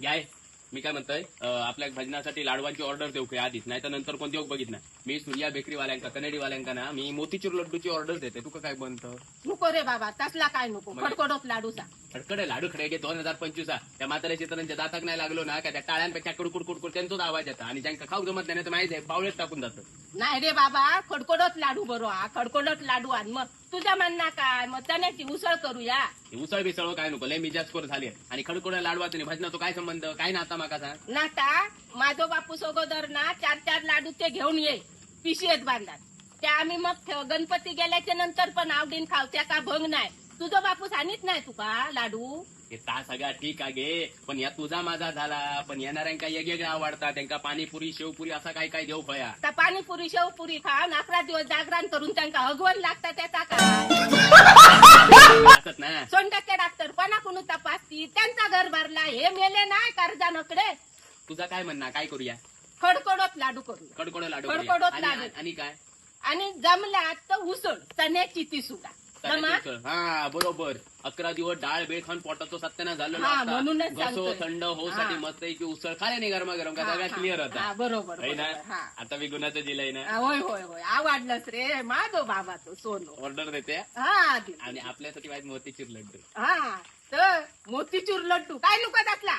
याय मी काय म्हणतोय आपल्या भजनासाठी लाडवांची ऑर्डर देऊ काय आधीच नाही तर नंतर कोणती देऊ बघित ना मी सूर्या बेकरीवाल्यांका कनेडीवाल्यांका ना मी मोतीचूर लड्डूची ऑर्डर देते. तुका काय बनतं? नको रे बाबा तसला काय नको. म्हणजे? खडखडोत लाडूचा खडकडे लाडू खडे दोन हजार पंचवीस त्या म्हाताऱ्या चित्रांच्या दाताक नाही लागलो ना का त्या टाळ्यांपेक्षा कुडकुड कुडकुड त्यांचाच आवाज येतात आणि ज्यांका खाऊ जमत नाही तर माहिती आहे टाकून जातं. नाही रे बाबा खडखडोत लाडू बरो हा. खडखडोत लाडू आण. मग तुझ्या म्हणणं काय? मग चण्याची उसळ करूया. हे उसळ बिसळ काय नको लय मिजाजखोर झाली आहे. आणि खडकोड्या लाडवाचं नाही भजनाचा काय संबंध? काय नाता माका सांग नाता? माझो बापू सोगोदर ना चार चार लाडू ते घेऊन ये. पिशेत बांधात. ते आम्ही मग गणपती गेल्याच्यानंतर पण आवडीन खाव त्या का भंग नाही. तुझं बापू सांगित नाही तुका लाडू? हे ता सगळा ठीक आहे गे पण या तुझा माझा झाला पण येणाऱ्यांका वेगवेगळे आवडतात त्यांका पाणीपुरी शेवपुरी असा काय काय देऊ फया. आता पाणीपुरी शेवपुरी खाऊन अकरा दिवस जागरण करून त्यांना हगवण लागतं त्याचा काय? असत ना. सोंडाचे डॉक्टर कोणाकडून तपासती त्यांचा घर भरला हे मेले नाही कर्जानकडे. तुझा काय म्हणणं काय करूया? खडखडोत लाडू करू. कडकोड लाडू करूया. आणि लाडू. आणि काय? आणि जमला तर उसळ चण्याची ती सुद्धा. हा बरोबर. अकरा दिवस डाळ बेळ खाऊन पोटाचं सत्याना झालं हा, म्हणूनच सांगतोय. थंड हा. मस्त की उसळ खाले नाही गरमा गरम का हा, सगळ्या हा, क्लिअर हा, होता बरोबर है ना? बरोबर, हा. आता मी गुन्ह्याचं दिलंय ना? होय होय होय. आवडलंच रे. माझो बाबा तो सोनो. ऑर्डर देते? हा. आणि आपल्यासाठी माहिती मोतीचूर लड्डू. हा तर मोतीचूर लड्डू. काय नको त्यातला